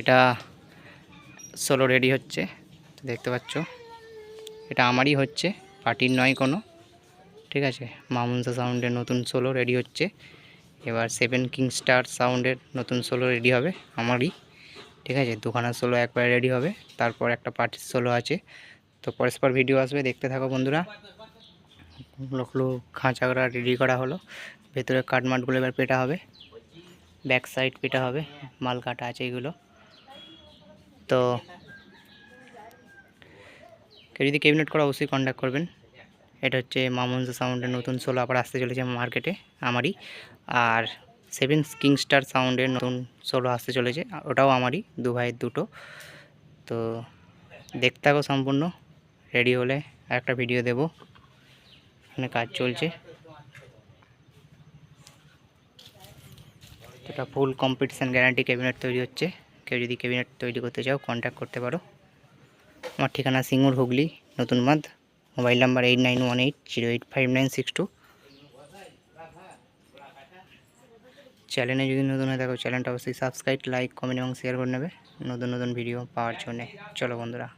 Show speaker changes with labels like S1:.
S1: এটা solo ready হচ্ছে, দেখতে পাচ্ছ? এটা আমারই হচ্ছে পার্টির নয় কোনো, ঠিক আছে? মামুনসা সাউন্ডের নতুন সোলো রেডি হচ্ছে, এবার সেভেন কিং স্টার সাউন্ডের নতুন সোলো রেডি হবে, আমারই, ঠিক আছে? দুখানা সোলো একবারে রেডি হবে, তারপর একটা পার্টির সোলো আছে, তো পরস্পর ভিডিও আসবে, দেখতে থাকো বন্ধুরা। লোকলো খাঁচাগুলো রেডি করা হলো, ভেতরে কাঠমাটগুলো এবার পেটা হবে ব্যাক সাইড পেটা হবে মাল কাটা আছে এগুলো। তো কেউ যদি ক্যাবিনেট করা অবশ্যই কন্ট্যাক্ট করবেন। এটা হচ্ছে মামুনজা সাউন্ডের নতুন সোলো আবার আসতে চলেছে মার্কেটে আমারই। আর সেভেন কিং স্টার সাউন্ডের নতুন সোলো আসতে চলেছে, ওটাও আমারই, দু ভাইয়ের দুটো। তো দেখতে থাকো সম্পূর্ণ রেডি হলে একটা ভিডিও দেব, এখানে কাজ চলছে। এটা ফুল কম্পিটিশান গ্যারান্টি ক্যাবিনেট তৈরি হচ্ছে। কেউ যদি ক্যাবিনেট তৈরি করতে চাও কন্ট্যাক্ট করতে পারো। আমার ঠিকানা সিঙ্গুর হুগলি, নতুন মাদ। Mobile number eight nine one eight zero eight five nine six two চ্যানেলে যদি নতুন হয়ে থাকো চ্যানেলটা অবশ্যই সাবস্ক্রাইব লাইক কমেন্ট এবং শেয়ার করে নেবে। নতুন নতুন ভিডিও পাওয়ার জন্যে। চলো বন্ধুরা।